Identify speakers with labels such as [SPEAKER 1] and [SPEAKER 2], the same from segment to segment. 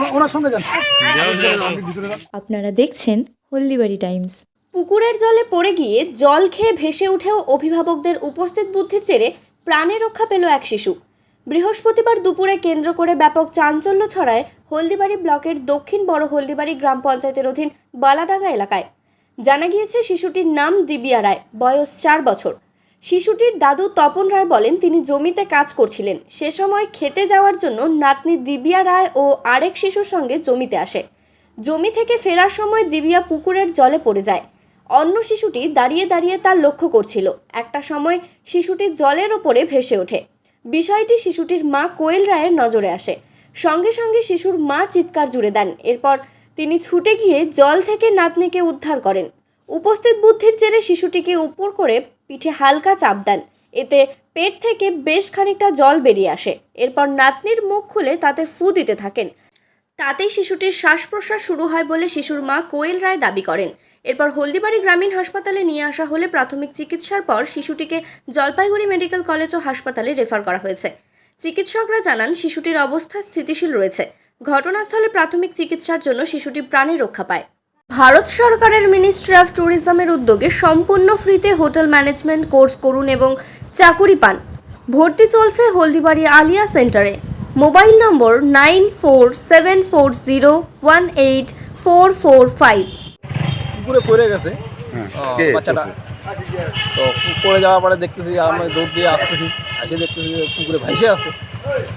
[SPEAKER 1] ও- ওনার সঙ্গে যান।
[SPEAKER 2] আপনারা দেখছেন হলদিবাড়ি টাইমস।
[SPEAKER 3] পুকুরের জলে পড়ে গিয়ে জল খেয়ে ভেসে উঠেও অভিভাবকদের উপস্থিত বুদ্ধির জেরে প্রাণে রক্ষা পেল এক শিশু। বৃহস্পতিবার দুপুরে কেন্দ্র করে ব্যাপক চাঞ্চল্য ছড়ায় হলদিবাড়ি ব্লকের দক্ষিণ বড় হলদিবাড়ি গ্রাম পঞ্চায়েতের অধীন বালাডাঙ্গা এলাকায়। জানা গিয়েছে শিশুটির নাম দিবিয়া রায় বয়স চার বছর। শিশুটির দাদু তপন রায় বলেন, তিনি জমিতে কাজ করছিলেন। সে সময় খেতে যাওয়ার জন্য নাতনি দিবিয়া রায় ও আরেক শিশুর সঙ্গে জমিতে আসে। জমি থেকে ফেরার সময় দিবিয়া পুকুরের জলে পড়ে যায়। অন্য শিশুটি দাঁড়িয়ে দাঁড়িয়ে তার লক্ষ্য করছিল। একটা সময় শিশুটি জলের ওপরে ভেসে ওঠে। বিষয়টি শিশুটির মা কোয়েল রায়ের নজরে আসে। সঙ্গে সঙ্গে শিশুর মা চিৎকার জুড়ে দেন। এরপর তিনি ছুটে গিয়ে জল থেকে নাতনিকে উদ্ধার করেন। উপস্থিত বুদ্ধির জেরে শিশুটিকে উপর করে পিঠে হালকা চাপ দেন। এতে পেট থেকে বেশ খানিকটা জল বেরিয়ে আসে। এরপর নাতনির মুখ খুলে তাতে ফু দিতে থাকেন। তাতেই শিশুটির শ্বাস প্রশ্বাস শুরু হয় বলে শিশুর মা কোয়েল রায় দাবি করেন। এরপর হলদিবাড়ি গ্রামীণ হাসপাতালে নিয়ে আসা হলে প্রাথমিক চিকিৎসার পর শিশুটিকে জলপাইগুড়ি মেডিকেল কলেজ ও হাসপাতালে রেফার করা হয়েছে। চিকিৎসকরা জানান, শিশুটির অবস্থা স্থিতিশীল রয়েছে। ঘটনাস্থলে প্রাথমিক চিকিৎসার জন্য শিশুটি প্রাণে রক্ষা পায়। ভারত সরকারের মিনিস্ট্রি অফ ট্যুরিজমের উদ্যোগে সম্পূর্ণ ফ্রিতে হোটেল ম্যানেজমেন্ট কোর্স করুন এবং চাকুরি পান। ভর্তি চলছে হলদিবাড়ি আলিয়া সেন্টারে। Mobile number nine four seven four zero one eight four four five.
[SPEAKER 4] পুকুরে পড়ে গেছে।
[SPEAKER 5] হ্যাঁ,
[SPEAKER 4] বাচ্চাটা। তো পড়ে যাওয়ার পরে দেখতেছি আমি দৌড় দিয়ে আসতেছি এসে দেখতেছি পুকুরে ভেসে আছে।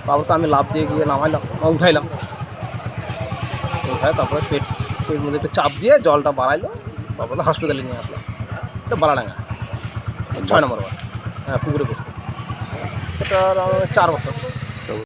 [SPEAKER 4] তারপর তো আমি লাভ দিয়ে গিয়ে নামাইলাম বা উঠাইলাম। উঠাই তারপরে পেট পেটের মধ্যে একটু চাপ দিয়ে জলটা বাড়াইলো, তারপরে হসপিটালে নিয়ে আসলাম। এটা বালাডাঙ্গা, ছয় নম্বর। হ্যাঁ পুকুরে পড়ছে। এটা চার বছর।